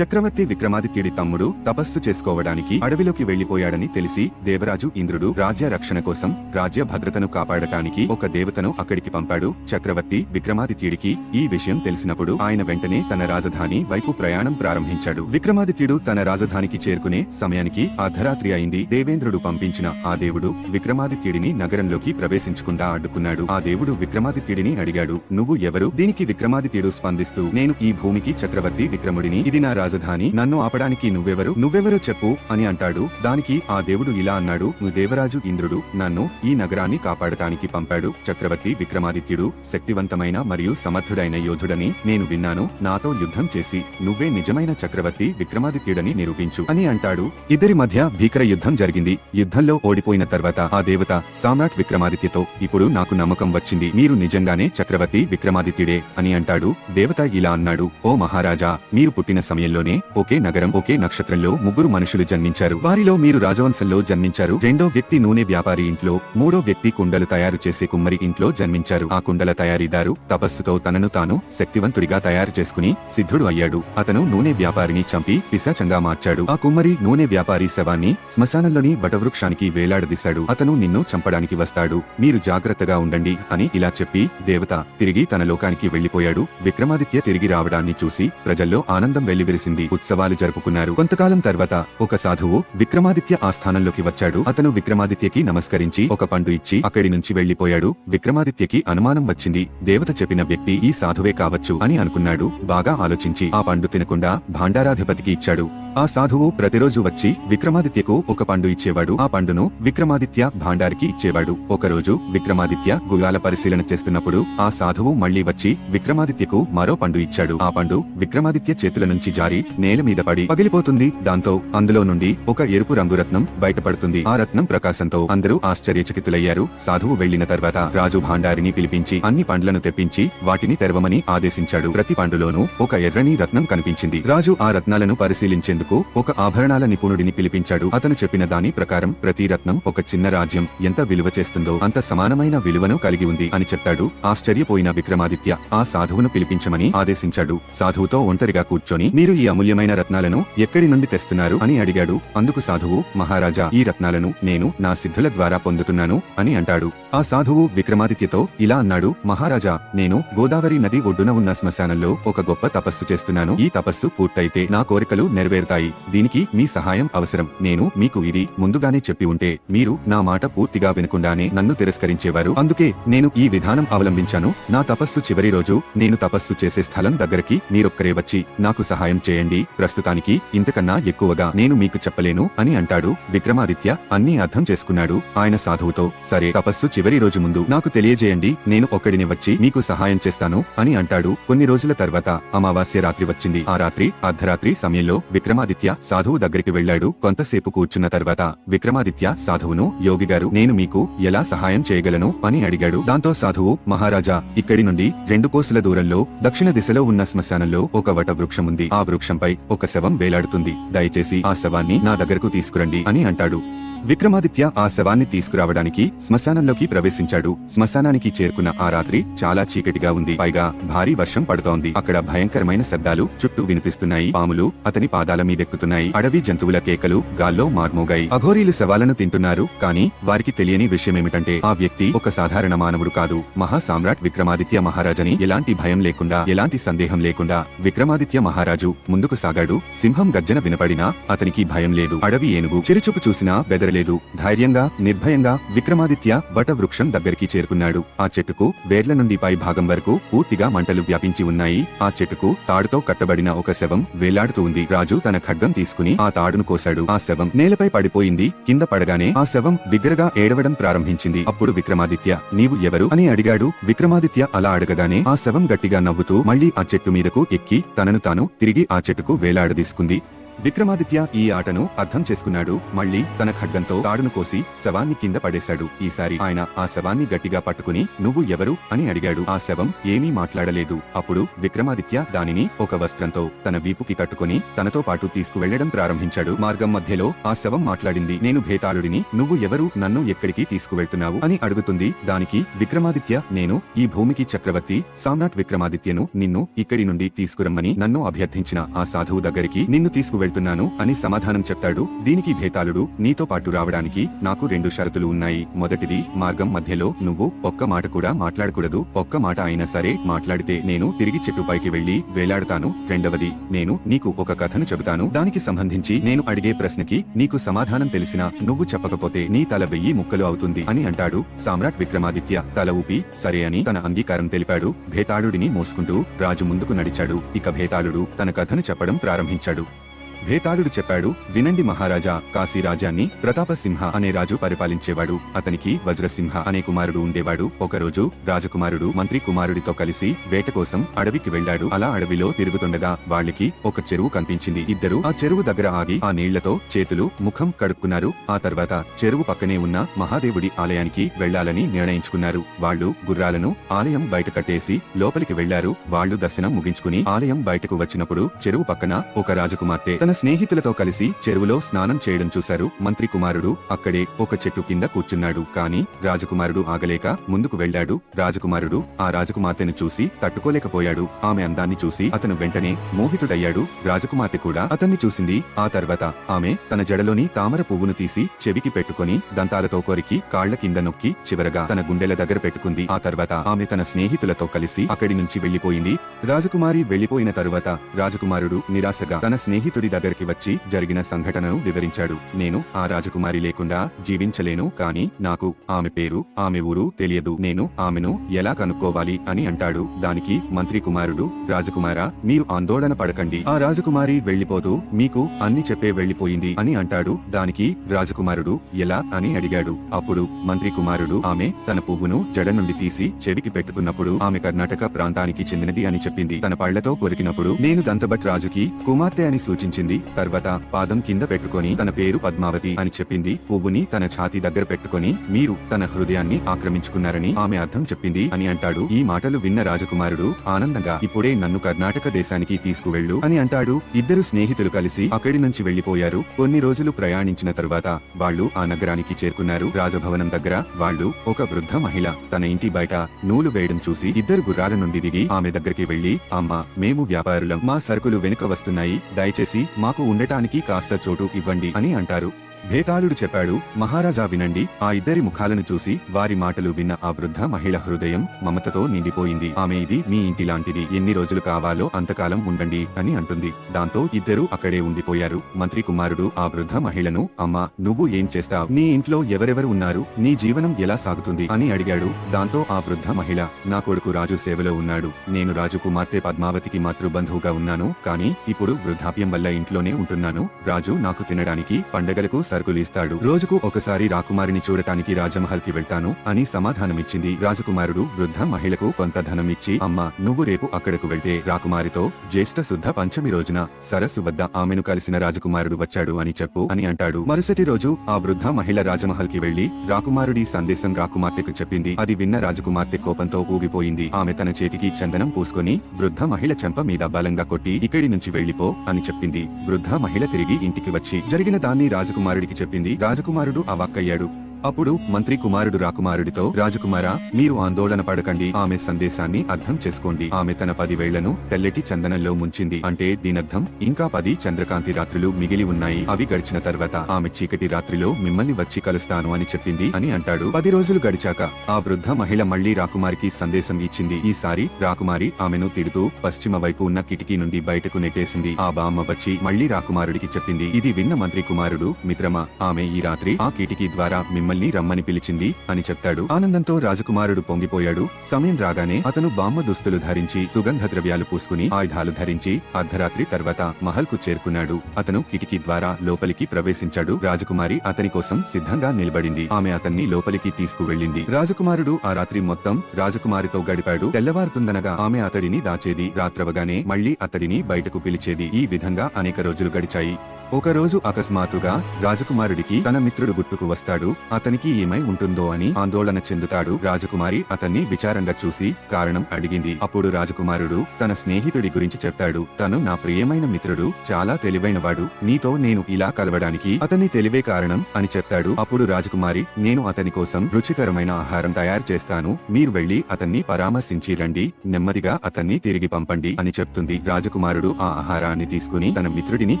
చక్రవర్తి విక్రమాదిత్యుడి తమ్ముడు తపస్సు చేసుకోవడానికి అడవిలోకి వెళ్ళిపోయాడని తెలిసి దేవరాజు ఇంద్రుడు రాజ్య రక్షణ కోసం రాజ్య భద్రతను కాపాడటానికి ఒక దేవతను అక్కడికి పంపాడు. చక్రవర్తి విక్రమాదిత్యుడికి ఈ విషయం తెలిసినప్పుడు ఆయన వెంటనే తన రాజధాని వైపు ప్రయాణం ప్రారంభించాడు. విక్రమాదిత్యుడు తన రాజధానికి చేరుకునే సమయానికి అర్ధరాత్రి అయింది. దేవేంద్రుడు పంపించిన ఆ దేవుడు విక్రమాదిత్యుడిని నగరంలోకి ప్రవేశించకుండా అడ్డుకున్నాడు ఆ దేవుడు విక్రమాదిత్యుడిని అడిగాడు నువ్వు ఎవరు? దీనికి విక్రమాదిత్యుడు స్పందిస్తూ నేను ఈ భూమికి చక్రవర్తి విక్రముడిని. ఇది నా రాజధాని. నన్ను ఆపడానికి నువ్వెవరు? నువ్వెవరు చెప్పు అని అంటాడు. దానికి ఆ దేవుడు ఇలా అన్నాడు. "నువ్వు దేవరాజు ఇంద్రుడు. నన్ను ఈ నగరాన్ని కాపాడటానికి పంపాడు. చక్రవర్తి విక్రమాదిత్యుడు శక్తివంతమైన మరియు సమర్థుడైన యోధుడని నేను విన్నాను. నాతో యుద్ధం చేసి నువ్వే నిజమైన చక్రవర్తి విక్రమాదిత్యుడని నిరూపించు అని అంటాడు. ఇద్దరి మధ్య భీకర యుద్ధం జరిగింది. యుద్ధంలో ఓడిపోయిన తర్వాత ఆ దేవత సామ్రాట్ విక్రమాదిత్యతో ఇప్పుడు నాకు నమ్మకం వచ్చింది. మీరు నిజంగానే చక్రవర్తి విక్రమాదిత్యుడే అని అంటాడు. దేవత ఇలా అన్నాడు. ఓ మహారాజా మీరు పుట్టిన సమయంలో సమయంలోనే ఒకే నగరం ఒకే నక్షత్రంలో ముగ్గురు మనుషులు జన్మించారు. వారిలో మీరు రాజవంశంలో జన్మించారు. రెండో వ్యక్తి నూనె వ్యాపారి ఇంట్లో మూడో వ్యక్తి కుండలు తయారు చేసే కుమ్మరి ఇంట్లో జన్మించారు. ఆ కుండల తయారీదారు తపస్సుతో తనను తాను శక్తివంతుడిగా తయారు చేసుకుని సిద్ధుడు అయ్యాడు. అతను నూనె వ్యాపారిని చంపి పిశాచంగా మార్చాడు. ఆ కుమ్మరి నూనె వ్యాపారి శవాన్ని శ్మశానంలోని వటవృక్షానికి వేలాడదీశాడు. అతను నిన్ను చంపడానికి వస్తాడు. మీరు జాగ్రత్తగా ఉండండి అని ఇలా చెప్పి దేవత తిరిగి తన లోకానికి వెళ్ళిపోయాడు విక్రమాదిత్య తిరిగి రావడాన్ని చూసి ప్రజల్లో ఆనందం చేసింది ఉత్సవాలు జరుపుకున్నారు. కొంతకాలం తర్వాత ఒక సాధువు విక్రమాదిత్య ఆస్థానంలోకి వచ్చాడు. అతను విక్రమాదిత్యకి నమస్కరించి ఒక పండు ఇచ్చి అక్కడి నుంచి వెళ్ళిపోయాడు విక్రమాదిత్యకి అనుమానం వచ్చింది. దేవత చెప్పిన వ్యక్తి ఈ సాధువే కావచ్చు అని అనుకున్నాడు. బాగా ఆలోచించి ఆ పండు తినకుండా భాండారాధిపతికి ఇచ్చాడు. ఆ సాధువు ప్రతిరోజు వచ్చి విక్రమాదిత్యకు ఒక పండు ఇచ్చేవాడు. ఆ పండును విక్రమాదిత్య భాండారికి ఇచ్చేవాడు. ఒకరోజు విక్రమాదిత్య గుయాల పరిశీలన చేస్తున్నప్పుడు ఆ సాధువు మళ్ళీ వచ్చి విక్రమాదిత్యకు మరో పండు ఇచ్చాడు. ఆ పండు విక్రమాదిత్య చేతుల నుంచి జారి నేల మీద పడి పగిలిపోతుంది. దాంతో అందులో నుండి ఒక ఎరుపు రంగు రత్నం బయటపడుతుంది. ఆ రత్నం ప్రకాశంతో అందరూ ఆశ్చర్యచకితులయ్యారు. సాధువు వెళ్ళిన తర్వాత రాజు భాండారిని పిలిపించి అన్ని పండ్లను తెప్పించి వాటిని తెరవమని ఆదేశించాడు. ప్రతి పండులోనూ ఒక ఎర్రని రత్నం కనిపించింది. రాజు ఆ రత్నాలను పరిశీలించేందుకు ఒక ఆభరణాల నిపుణుడిని పిలిపించాడు. అతను చెప్పిన దాని ప్రకారం ప్రతి రత్నం ఒక చిన్న రాజ్యం. ఎంత విలువ చేస్తుందో అంత సమానమైన విలువను కలిగి ఉంది అని చెప్పాడు ఆశ్చర్యపోయిన విక్రమాదిత్య ఆ సాధువును పిలిపించమని ఆదేశించాడు. సాధువుతో ఒంటరిగా కూర్చొని మీరు ఈ అమూల్యమైన రత్నాలను ఎక్కడి నుండి తెస్తున్నారు అని అడిగాడు. అందుకు సాధువు మహారాజా ఈ రత్నాలను నేను నా సిద్ధుల ద్వారా పొందుతున్నాను అని అంటాడు. ఆ సాధువు విక్రమాదిత్యతో ఇలా అన్నాడు మహారాజా నేను గోదావరి నది ఒడ్డున ఉన్న శ్మశానంలో ఒక గొప్ప తపస్సు చేస్తున్నాను. ఈ తపస్సు పూర్తయితే నా కోరికలు నెరవేరుతాయి. దీనికి మీ సహాయం అవసరం. నేను మీకు ఇది ముందుగానే చెప్పి ఉంటే మీరు నా మాట పూర్తిగా వినకుండానే నన్ను తిరస్కరించేవారు. అందుకే నేను ఈ విధానం అవలంబించాను. నా తపస్సు చివరి రోజు నేను తపస్సు చేసే స్థలం దగ్గరికి మీరొక్కరే వచ్చి నాకు సహాయం చేయండి. ప్రస్తుతానికి ఇంతకన్నా ఎక్కువగా నేను మీకు చెప్పలేను అని అంటాడు విక్రమాదిత్య. అన్నీ అర్థం చేసుకున్నాడు. ఆయన సాధువుతో సరే తపస్సు చివరి రోజు ముందు నాకు తెలియజేయండి. నేను ఒక్కడిని వచ్చి మీకు సహాయం చేస్తాను అని అంటాడు. కొన్ని రోజుల తర్వాత అమావాస్య రాత్రి వచ్చింది. ఆ రాత్రి అర్ధరాత్రి సమయంలో విక్రమాదిత్య సాధువు దగ్గరికి వెళ్ళాడు కొంతసేపు కూర్చున్న తర్వాత విక్రమాదిత్య సాధువును యోగి గారు నేను మీకు ఎలా సహాయం చేయగలను? అని అడిగాడు. దాంతో సాధువు మహారాజా ఇక్కడి నుండి రెండు కోసుల దూరంలో దక్షిణ దిశలో ఉన్న శ్మశానంలో ఒక వట వృక్షం ఉంది. ఆ వృక్షంపై ఒక శవం వేలాడుతుంది. దయచేసి ఆ శవాన్ని నా దగ్గరకు తీసుకురండి అని అంటాడు. విక్రమాదిత్య ఆ శవాన్ని తీసుకురావడానికి శ్మశానంలోకి ప్రవేశించాడు. శ్మశానానికి చేరుకున్న ఆ రాత్రి చాలా చీకటిగా ఉంది. పైగా భారీ వర్షం పడుతోంది. అక్కడ భయంకరమైన శబ్దాలు చుట్టూ వినిపిస్తున్నాయి. పాములు అతని పాదాల మీదెక్కుతున్నాయి. అడవి జంతువుల కేకలు గాల్లో మార్మోగాయి. అఘోరీలు శవాలను తింటున్నారు. కానీ వారికి తెలియని విషయమేమిటంటే ఆ వ్యక్తి ఒక సాధారణ మానవుడు కాదు. మహాసామ్రాట్ విక్రమాదిత్య మహారాజని ఎలాంటి భయం లేకుండా ఎలాంటి సందేహం లేకుండా విక్రమాదిత్య మహారాజు ముందుకు సాగాడు. సింహం గర్జన వినపడినా అతనికి భయం లేదు. అడవి ఏనుగు చిరుచూపు చూసినా బెదరలేదు ధైర్యంగా నిర్భయంగా విక్రమాదిత్య వట వృక్షం దగ్గరికి చేరుకున్నాడు. ఆ చెట్టుకు వేర్ల నుండి పై భాగం వరకు పూర్తిగా మంటలు వ్యాపించి ఉన్నాయి. ఆ చెట్టుకు తాడుతో కట్టబడిన ఒక శవం వేలాడుతూ ఉంది. రాజు తన ఖడ్గం తీసుకుని ఆ తాడును కోశాడు. ఆ శవం నేలపై పడిపోయింది. కింద పడగానే ఆ శవం బిగ్గరగా ఏడవడం ప్రారంభించింది. అప్పుడు విక్రమాదిత్య నీవు ఎవరు? అని అడిగాడు. విక్రమాదిత్య అలా అడగగానే ఆ శవం గట్టిగా నవ్వుతూ మళ్ళీ ఆ చెట్టు మీదకు ఎక్కి తనను తాను తిరిగి ఆ చెట్టుకు వేలాడదీసుకుంది. విక్రమాదిత్య ఈ ఆటను అర్థం చేసుకున్నాడు. మళ్ళీ తన ఖడ్గంతో తాడును కోసి శవాన్ని కింద పడేశాడు. ఈసారి ఆయన ఆ శవాన్ని గట్టిగా పట్టుకుని నువ్వు ఎవరు? అని అడిగాడు. ఆ శవం ఏమీ మాట్లాడలేదు. అప్పుడు విక్రమాదిత్య దానిని ఒక వస్త్రంతో తన వీపుకి కట్టుకుని తనతో పాటు తీసుకువెళ్ళడం ప్రారంభించాడు. మార్గం మధ్యలో ఆ శవం మాట్లాడింది నేను భేతాళుడిని నువ్వు ఎవరు? నన్ను ఎక్కడికి తీసుకువెళ్తున్నావు? అని అడుగుతుంది. దానికి విక్రమాదిత్య నేను ఈ భూమికి చక్రవర్తి సామ్రాట్ విక్రమాదిత్యను నిన్ను ఇక్కడి నుండి తీసుకురమ్మని నన్ను అభ్యర్థించిన ఆ సాధువు దగ్గరికి నిన్ను వెళ్తున్నాను అని సమాధానం చెప్తాడు. దీనికి భేతాళుడు నీతో పాటు రావడానికి నాకు రెండు షరతులు ఉన్నాయి. మొదటిది మార్గం మధ్యలో నువ్వు ఒక్క మాట కూడా మాట్లాడకూడదు. ఒక్క మాట అయినా సరే మాట్లాడితే నేను తిరిగి చెట్టుపైకి వెళ్ళి వేలాడతాను. రెండవది నేను నీకు ఒక కథను చెబుతాను. దానికి సంబంధించి నేను అడిగే ప్రశ్నకి నీకు సమాధానం తెలిసినా నువ్వు చెప్పకపోతే నీ తల వెయ్యి ముక్కలు అవుతుంది అని అంటాడు సామ్రాట్ విక్రమాదిత్య. తల ఊపి సరే అని తన అంగీకారం తెలిపాడు. భేతాళుడిని మోసుకుంటూ రాజు ముందుకు నడిచాడు. ఇక భేతాళుడు తన కథను చెప్పడం ప్రారంభించాడు. భేతాళుడు చెప్పాడు వినండి మహారాజా కాశీ రాజ్యాన్ని ప్రతాపసింహ అనే రాజు పరిపాలించేవాడు. అతనికి వజ్రసింహ అనే కుమారుడు ఉండేవాడు. ఒకరోజు రాజకుమారుడు మంత్రి కుమారుడితో కలిసి వేట కోసం అడవికి వెళ్ళాడు అలా అడవిలో తిరుగుతుండగా వాళ్ళకి ఒక చెరువు కనిపించింది. ఇద్దరు ఆ చెరువు దగ్గర ఆగి ఆ నీళ్ళతో చేతులు ముఖం కడుక్కున్నారు. ఆ తర్వాత చెరువు పక్కనే ఉన్న మహాదేవుడి ఆలయానికి వెళ్ళాలని నిర్ణయించుకున్నారు. వాళ్ళు గుర్రాలను ఆలయం బయట కట్టేసి లోపలికి వెళ్ళారు వాళ్ళు దర్శనం ముగించుకుని ఆలయం బయటకు వచ్చినప్పుడు చెరువు పక్కన ఒక రాజకుమార్తె తన స్నేహితులతో కలిసి చెరువులో స్నానం చేయడం చూశారు మంత్రి కుమారుడు. అక్కడే ఒక చెట్టు కింద కూర్చున్నాడు. కాని రాజకుమారుడు ఆగలేక ముందుకు వెళ్ళాడు రాజకుమారుడు ఆ రాజకుమార్తెను చూసి తట్టుకోలేకపోయాడు. ఆమె అందాన్ని చూసి అతను వెంటనే మోహితుడయ్యాడు. రాజకుమార్తె కూడా అతన్ని చూసింది. ఆ తర్వాత ఆమె తన జడలోని తామర పువ్వును తీసి చెవికి పెట్టుకొని దంతాలతో కొరికి కాళ్ళ కింద నొక్కి చివరగా తన గుండెల దగ్గర పెట్టుకుంది. ఆ తర్వాత ఆమె తన స్నేహితులతో కలిసి అక్కడి నుంచి వెళ్ళిపోయింది రాజకుమారి వెళ్ళిపోయిన తరువాత రాజకుమారుడు నిరాశగా తన స్నేహితుడి దగ్గరికి వచ్చి జరిగిన సంఘటనను వివరించాడు. నేను ఆ రాజకుమారి లేకుండా జీవించలేను కాని నాకు ఆమె పేరు ఆమె ఊరు తెలియదు. నేను ఆమెను ఎలా కనుక్కోవాలి అని అంటాడు. దానికి మంత్రి కుమారుడు రాజకుమారా మీరు ఆందోళన పడకండి. ఆ రాజకుమారి వెళ్ళిపోతూ మీకు అన్ని చెప్పే వెళ్ళిపోయింది అని అంటాడు. దానికి రాజకుమారుడు ఎలా అని అడిగాడు. అప్పుడు మంత్రి కుమారుడు ఆమె తన పువ్వును జడ నుండి తీసి చెవికి పెట్టుకున్నప్పుడు ఆమె కర్ణాటక ప్రాంతానికి చెందినది అని చెప్పింది. తన పళ్ళతో కొరికినప్పుడు నేను దంతబట్ రాజుకి కుమార్తె అని సూచించింది. తర్వాత పాదం కింద పెట్టుకొని తన పేరు పద్మావతి అని చెప్పింది. పువ్వుని తన ఛాతీ దగ్గర పెట్టుకొని మీరు తన హృదయాన్ని ఆక్రమించుకున్నారని ఆమె అర్థం చెప్పింది అని అంటాడు. ఈ మాటలు విన్న రాజకుమారుడు ఆనందంగా ఇప్పుడే నన్ను కర్ణాటక దేశానికి తీసుకువెళ్ళు అని అంటాడు. ఇద్దరు స్నేహితులు కలిసి అక్కడి నుంచి వెళ్ళిపోయారు కొన్ని రోజులు ప్రయాణించిన తర్వాత వాళ్ళు ఆ నగరానికి చేరుకున్నారు. రాజభవనం దగ్గర వాళ్ళు ఒక వృద్ధ మహిళ తన ఇంటి బయట నూలు వేయడం చూసి ఇద్దరు గుర్రాల నుండి దిగి ఆమె దగ్గరికి వెళ్ళి అమ్మా మేము వ్యాపారులం. మా సరుకులు వెనుక వస్తున్నాయి. దయచేసి మాకు ఉండటానికి కాస్త చోటు ఇవ్వండి అని అంటారు. భేతాళుడు చెప్పాడు మహారాజా వినండి ఆ ఇద్దరి ముఖాలను చూసి వారి మాటలు విన్న ఆ వృద్ధ మహిళ హృదయం మమతతో నిండిపోయింది. ఆమె ఇది మీ ఇంటి లాంటిది ఎన్ని రోజులు కావాలో అంతకాలం ఉండండి అని అంటుంది. దాంతో ఇద్దరూ అక్కడే ఉండిపోయారు. మంత్రి కుమారుడు ఆ వృద్ధ మహిళను అమ్మా నువ్వు ఏం చేస్తావు? నీ ఇంట్లో ఎవరెవరు ఉన్నారు? నీ జీవనం ఎలా సాగుతుంది? అని అడిగాడు. దాంతో ఆ వృద్ధ మహిళ నా కొడుకు రాజు సేవలో ఉన్నాడు. నేను రాజు కుమార్తె పద్మావతికి మాతృబంధువుగా ఉన్నాను. కానీ ఇప్పుడు వృద్ధాప్యం వల్ల ఇంట్లోనే ఉంటున్నాను. రాజు నాకు తినడానికి పండగలకు సరుకులు ఇస్తాడు రోజుకు ఒకసారి రాకుమారిని చూడటానికి రాజమహల్కి వెళ్తాను అని సమాధానమిచ్చింది. రాజకుమారుడు వృద్ధ మహిళకు కొంత ధనం ఇచ్చి అమ్మ నువ్వు రేపు అక్కడకు వెళ్తే రాకుమారితో జ్యేష్ఠ శుద్ధ పంచమి రోజున సరస్సు వద్ద ఆమెను కలిసిన రాజకుమారుడు వచ్చాడు అని చెప్పు అని అంటాడు. మరుసటి రోజు ఆ వృద్ధ మహిళ రాజమహల్కి వెళ్ళి రాకుమారుడి సందేశం రాకుమార్తెకు చెప్పింది. అది విన్న రాజకుమార్తె కోపంతో ఊగిపోయింది. ఆమె తన చేతికి చందనం పూసుకొని వృద్ధ మహిళ చెంప మీద బలంగా కొట్టి ఇక్కడి నుంచి వెళ్ళిపో అని చెప్పింది. వృద్ధ మహిళ తిరిగి ఇంటికి వచ్చి జరిగిన దాన్ని రాజకుమారుడి రాజకుమారుడికి చెప్పింది. రాజకుమారుడు అవాక్కయ్యాడు అప్పుడు మంత్రి కుమారుడు రాకుమారుడితో రాజకుమారా మీరు ఆందోళన పడకండి. ఆమె సందేశాన్ని అర్థం చేసుకోండి. ఆమె తన పదివేళ్ళను తెల్లటి చందనంలో ముంచింది. అంటే దీనర్థం ఇంకా పది చంద్రకాంతి రాత్రులు మిగిలి ఉన్నాయి. అవి గడిచిన తర్వాత ఆమె చీకటి రాత్రిలో మిమ్మల్ని వచ్చి కలుస్తాను అని చెప్పింది అని అంటాడు. పది రోజులు గడిచాక ఆ వృద్ధ మహిళ మళ్ళీ రాకుమారికి సందేశం ఇచ్చింది. ఈసారి రాకుమారి ఆమెను తిడుతూ పశ్చిమ వైపు ఉన్న కిటికీ నుండి బయటకు నెట్టేసింది. ఆ బామ్మ వచ్చి మళ్ళీ రాకుమారుడికి చెప్పింది. ఇది విన్న మంత్రి కుమారుడు మిత్రమా ఆమె ఈ రాత్రి ఆ కిటికీ ద్వారా మిమ్మల్ని మమ్మల్ని రమ్మని పిలిచింది అని చెప్తాడు. ఆనందంతో రాజకుమారుడు పొంగిపోయాడు. సమయం రాగానే అతను బామ్మ దుస్తులు ధరించి సుగంధ ద్రవ్యాలు పూసుకుని ఆయుధాలు ధరించి అర్ధరాత్రి తర్వాత మహల్కు చేరుకున్నాడు. అతను కిటికీ ద్వారా లోపలికి ప్రవేశించాడు. రాజకుమారి అతని కోసం సిద్ధంగా నిలబడింది. ఆమె అతన్ని లోపలికి తీసుకువెళ్ళింది. రాజకుమారుడు ఆ రాత్రి మొత్తం రాజకుమారితో గడిపాడు. తెల్లవారుతుందనగా ఆమె అతడిని దాచేది. రాత్రవగానే మళ్ళీ అతడిని బయటకు పిలిచేది. ఈ విధంగా అనేక రోజులు గడిచాయి. ఒక రోజు అకస్మాత్తుగా రాజకుమారుడికి తన మిత్రుడు గుర్తుకు వస్తాడు అతనికి ఏమై ఉంటుందో అని ఆందోళన చెందుతాడు. రాజకుమారి అతన్ని విచారంగా చూసి కారణం అడిగింది. అప్పుడు రాజకుమారుడు తన స్నేహితుడి గురించి చెప్తాడు. తను నా ప్రియమైన మిత్రుడు చాలా తెలివైనవాడు నీతో నేను ఇలా కలవడానికి అతని తెలివే కారణం అని చెప్తాడు. అప్పుడు రాజకుమారి నేను అతని కోసం రుచికరమైన ఆహారం తయారు చేస్తాను మీరు వెళ్ళి అతన్ని పరామర్శించి రండి నెమ్మదిగా అతన్ని తిరిగి పంపండి అని చెప్తుంది. రాజకుమారుడు ఆ ఆహారాన్ని తీసుకుని తన మిత్రుడిని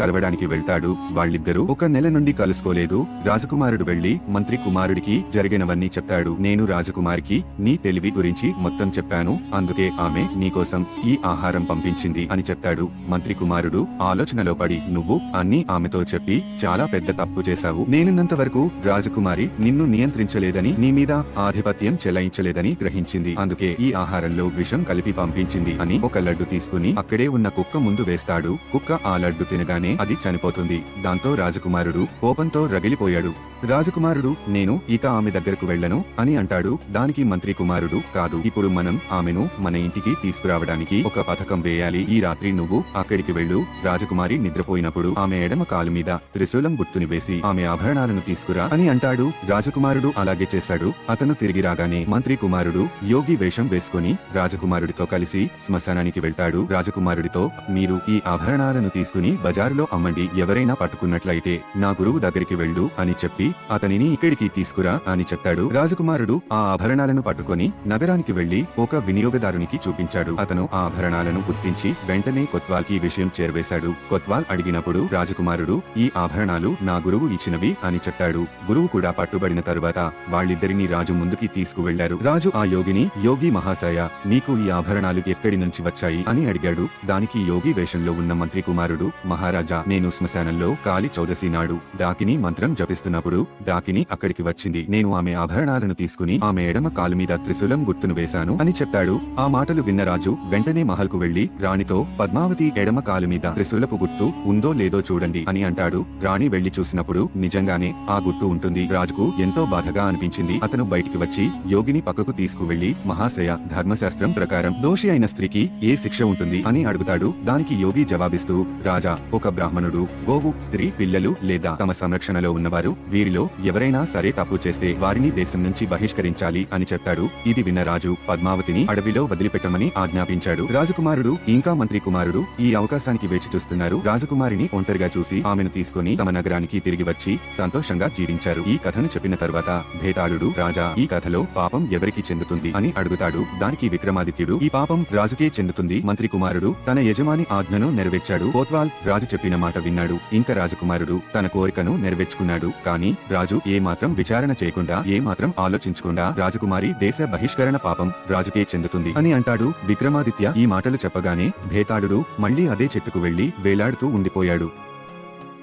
కలవడానికి వెళ్తాడు. వాళ్ళిద్దరూ ఒక నెల నుండి కలుసుకోలేదు. రాజకుమారుడు వెళ్ళి మంత్రి కుమారుడికి జరిగినవన్నీ చెప్తాడు. నేను రాజకుమారికి నీ తెలివి గురించి మొత్తం చెప్పాను. అందుకే ఆమె నీకోసం ఈ ఆహారం పంపించింది అని చెప్తాడు. మంత్రి కుమారుడు ఆలోచనలో పడి నువ్వు అన్ని ఆమెతో చెప్పి చాలా పెద్ద తప్పు చేశావు. నేనున్నంత వరకు రాజకుమారి నిన్ను నియంత్రించలేదని నీ మీద ఆధిపత్యం చెలాయించలేదని గ్రహించింది. అందుకే ఈ ఆహారంలో విషం కలిపి పంపించింది అని ఒక లడ్డు తీసుకుని అక్కడే ఉన్న కుక్క ముందు వేస్తాడు. కుక్క ఆ లడ్డు తినగానే అది చనిపోతుంది. దాంతో రాజకుమారుడు కోపంతో రగిలిపోయాడు. రాజకుమారుడు నేను ఇక ఆమె దగ్గరకు వెళ్ళను అని అంటాడు. దానికి మంత్రి కుమారుడు కాదు ఇప్పుడు మనం ఆమెను మన ఇంటికి తీసుకురావడానికి ఒక పథకం వేయాలి. ఈ రాత్రి నువ్వు అక్కడికి వెళ్ళు. రాజకుమారి నిద్రపోయినప్పుడు ఆమె ఎడమ కాలు మీద త్రిశూలం గుర్తుని వేసి ఆమె ఆభరణాలను తీసుకురా అని అంటాడు. రాజకుమారుడు అలాగే చేశాడు. అతను తిరిగి రాగానే మంత్రి కుమారుడు యోగి వేషం వేసుకుని రాజకుమారుడితో కలిసి శ్మశానానికి వెళ్తాడు. రాజకుమారుడితో మీరు ఈ ఆభరణాలను తీసుకుని బజారులో అమ్మండి. ఎవరైనా పట్టుకున్నట్లయితే నా గురువు దగ్గరికి వెళ్ళు అని చెప్పి అతనిని ఇక్కడికి తీసుకురా అని చెప్తాడు. రాజకుమారుడు ఆ ఆభరణాలను పట్టుకొని నగరానికి వెళ్ళి ఒక వినియోగదారునికి చూపించాడు. అతను ఆ ఆభరణాలను గుర్తించి వెంటనే కొత్వాల్కి విషయం చేరవేశాడు. కొత్వాల్ అడిగినప్పుడు రాజకుమారుడు ఈ ఆభరణాలు నా గురువు ఇచ్చినవి అని చెప్తాడు. గురువు కూడా పట్టుబడిన తరువాత వాళ్ళిద్దరిని రాజు ముందుకి తీసుకువెళ్ళారు రాజు ఆ యోగిని యోగి మహాశయ నీకు ఈ ఆభరణాలు ఎక్కడి నుంచి వచ్చాయి? అని అడిగాడు. దానికి యోగి వేషంలో ఉన్న మంత్రి కుమారుడు మహారాజా నేను శ్మశానంలో కాలి చౌదసి నాడు దాకిని మంత్రం జపిస్తున్నప్పుడు దాకిని అక్కడికి వచ్చింది. నేను ఆమె ఆభరణాలను తీసుకుని ఆమె ఎడమ కాలు మీద త్రిశూలం గుర్తును వేశాను అని చెప్పాడు. ఆ మాటలు విన్న రాజు వెంటనే మహల్కు వెళ్ళి రాణితో పద్మావతి ఎడమ కాలు మీద త్రిశూలపు గుర్తు ఉందో లేదో చూడండి అని అంటాడు. రాణి వెళ్ళి చూసినప్పుడు నిజంగానే ఆ గుర్తు ఉంటుంది. రాజుకు ఎంతో బాధగా అనిపించింది. అతను బయటికి వచ్చి యోగిని పక్కకు తీసుకువెళ్ళి మహాశయ ధర్మశాస్త్రం ప్రకారం దోషి అయిన స్త్రీకి ఏ శిక్ష ఉంటుంది అని అడుగుతాడు. దానికి యోగి జవాబిస్తూ రాజా ఒక బ్రాహ్మణుడు గోవు స్త్రీ పిల్లలు లేదా తమ సంరక్షణలో ఉన్నవారు వీరిలో ఎవరైనా సరే తప్పు చేస్తే వారిని దేశం నుంచి బహిష్కరించాలి అని చెప్పాడు. ఇది విన్న రాజు పద్మావతిని అడవిలో వదిలిపెట్టమని ఆజ్ఞాపించాడు. రాజకుమారుడు ఇంకా మంత్రి కుమారుడు ఈ అవకాశానికి వేచి చూస్తున్నారు. రాజకుమారిని ఒంటరిగా చూసి ఆమెను తీసుకుని తమ నగరానికి తిరిగి వచ్చి సంతోషంగా జీవించారు. ఈ కథను చెప్పిన తర్వాత భేతాళుడు రాజా ఈ కథలో పాపం ఎవరికి చెందుతుంది అని అడుగుతాడు. దానికి విక్రమాదిత్యుడు ఈ పాపం రాజుకే చెందుతుంది. మంత్రి కుమారుడు తన యజమాని ఆజ్ఞను నెరవేర్చాడు. కోత్వాల్ రాజు చెప్పిన మాట విన్నాడు. ఇంకా రాజకుమారుడు తన కోరికను నెరవేర్చుకున్నాడు. కానీ రాజు ఏ మాత్రం విచారణ చేయకుండా ఏ మాత్రం ఆలోచించకుండా రాజకుమారి దేశ బహిష్కరణ పాపం రాజుకే చెందుతుంది అని అంటాడు విక్రమాదిత్య. ఈ మాటలు చెప్పగానే భేతాళుడు మళ్ళీ అదే చెట్టుకు వెళ్ళి వేలాడుతూ ఉండిపోయాడు.